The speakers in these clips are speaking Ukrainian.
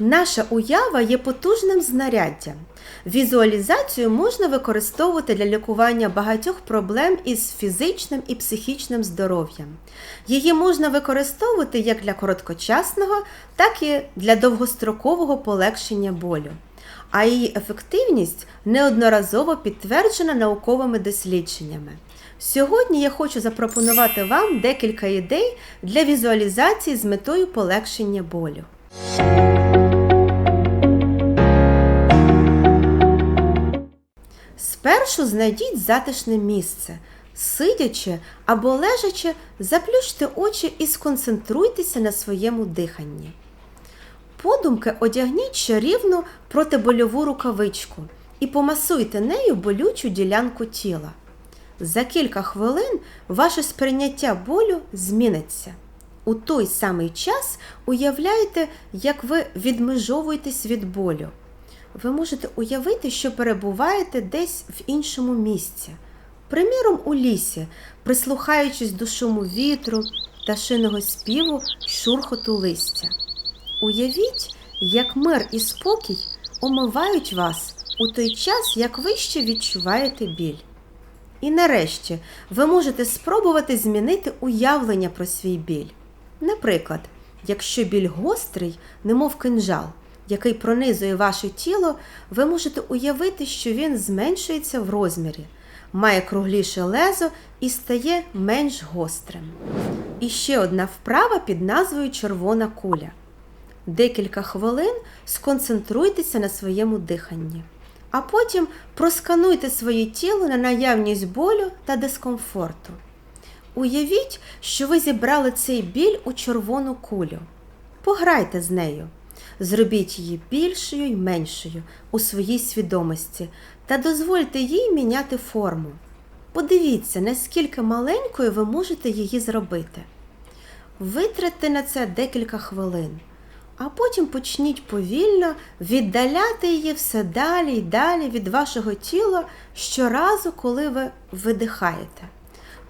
Наша уява є потужним знаряддям. Візуалізацію можна використовувати для лікування багатьох проблем із фізичним і психічним здоров'ям. Її можна використовувати як для короткочасного, так і для довгострокового полегшення болю. А її ефективність неодноразово підтверджена науковими дослідженнями. Сьогодні я хочу запропонувати вам декілька ідей для візуалізації з метою полегшення болю. Спершу знайдіть затишне місце. Сидячи або лежачи, заплющте очі і сконцентруйтеся на своєму диханні. Подумки одягніть чарівну протибольову рукавичку і помасуйте нею болючу ділянку тіла. За кілька хвилин ваше сприйняття болю зміниться. У той самий час уявляйте, як ви відмежовуєтесь від болю. Ви можете уявити, що перебуваєте десь в іншому місці, приміром, у лісі, прислухаючись до шуму вітру, пташиного співу шурхоту листя. Уявіть, як мир і спокій омивають вас у той час, як ви ще відчуваєте біль. І нарешті ви можете спробувати змінити уявлення про свій біль. Наприклад, якщо біль гострий, немов кинжал, який пронизує ваше тіло, ви можете уявити, що він зменшується в розмірі, має кругліше лезо і стає менш гострим. І ще одна вправа під назвою червона куля. Декілька хвилин сконцентруйтеся на своєму диханні, а потім проскануйте своє тіло на наявність болю та дискомфорту. Уявіть, що ви зібрали цей біль у червону кулю. Пограйте з нею. Зробіть її більшою й меншою у своїй свідомості та дозвольте їй міняти форму. Подивіться, наскільки маленькою ви можете її зробити. Витратьте на це декілька хвилин, а потім почніть повільно віддаляти її все далі й далі від вашого тіла щоразу, коли ви видихаєте.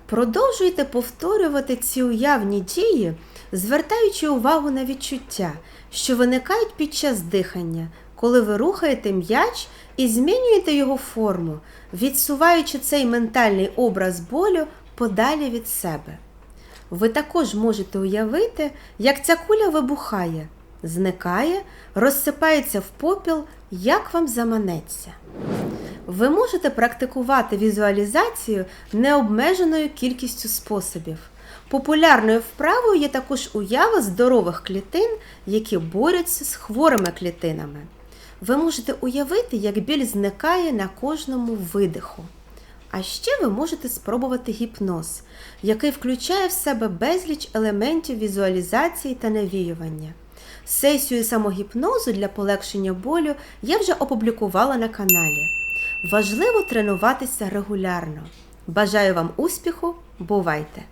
Продовжуйте повторювати ці уявні дії, звертаючи увагу на відчуття, що виникають під час дихання, коли ви рухаєте м'яч і змінюєте його форму, відсуваючи цей ментальний образ болю подалі від себе. Ви також можете уявити, як ця куля вибухає, зникає, розсипається в попіл, як вам заманеться. Ви можете практикувати візуалізацію необмеженою кількістю способів. Популярною вправою є також уява здорових клітин, які борються з хворими клітинами. Ви можете уявити, як біль зникає на кожному видиху. А ще ви можете спробувати гіпноз, який включає в себе безліч елементів візуалізації та навіювання. Сесію самогіпнозу для полегшення болю я вже опублікувала на каналі. Важливо тренуватися регулярно. Бажаю вам успіху! Бувайте!